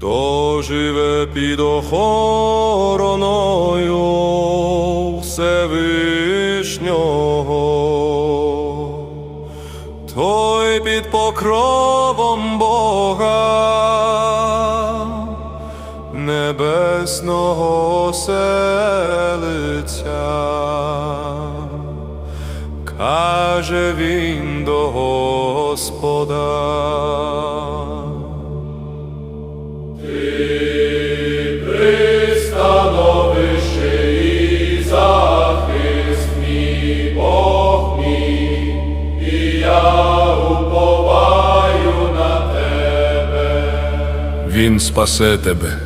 Хто живе під охороною Всевишнього, той під покровом Бога небесного селиця, каже він до Господа. Він спасе тебе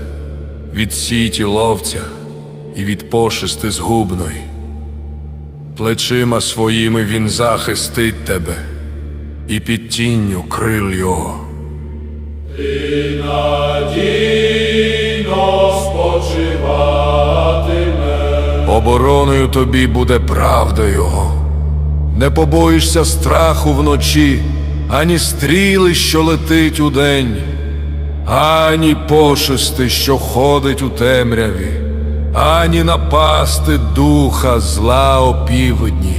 від сіті ловця і від пошести згубної. Плечима своїми він захистить тебе, і під тінню крил його. Ти Надійно спочиватиме. Обороною тобі буде правда його. Не побоїшся страху вночі, ані стріли, що летить удень, ані пошести, що ходить у темряві, ані напасти духа зла опівдні.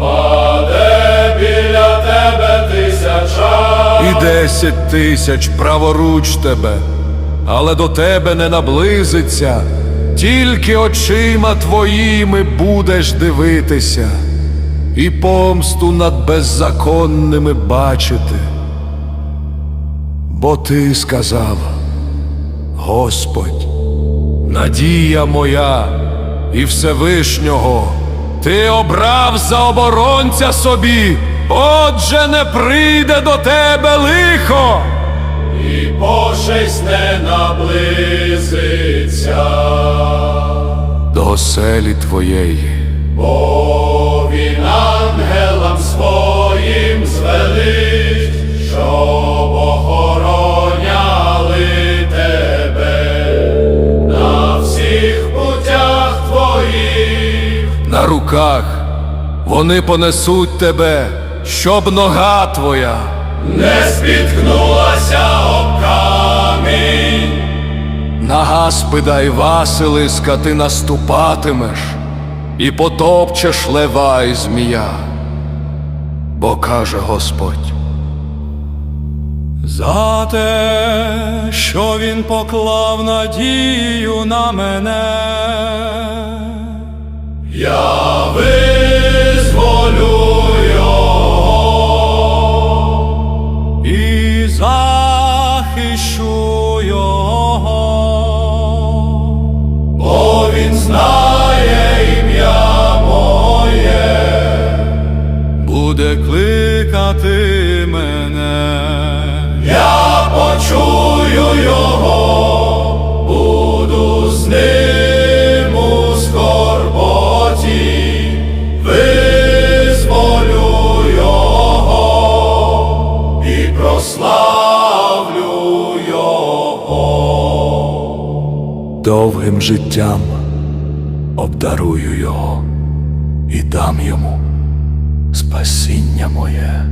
Паде біля тебе тисяча. І десять тисяч праворуч тебе, але до тебе не наблизиться, тільки очима твоїми будеш дивитися, і помсту над беззаконними бачити. Бо ти сказав, Господь, надія моя і Всевишнього, ти обрав за оборонця собі, отже не прийде до тебе лихо. І пошесть не наблизиться до оселі твоєї. Бо він ангелам своїм звелить, руках вони понесуть тебе, щоб нога твоя не спіткнулася об камінь. На Гаспида й Василиска ти наступатимеш і потопчеш лева і змія. Бо каже Господь. За те, що він поклав надію на мене, я визволю Довгим життям обдарую його і дам йому спасіння моє.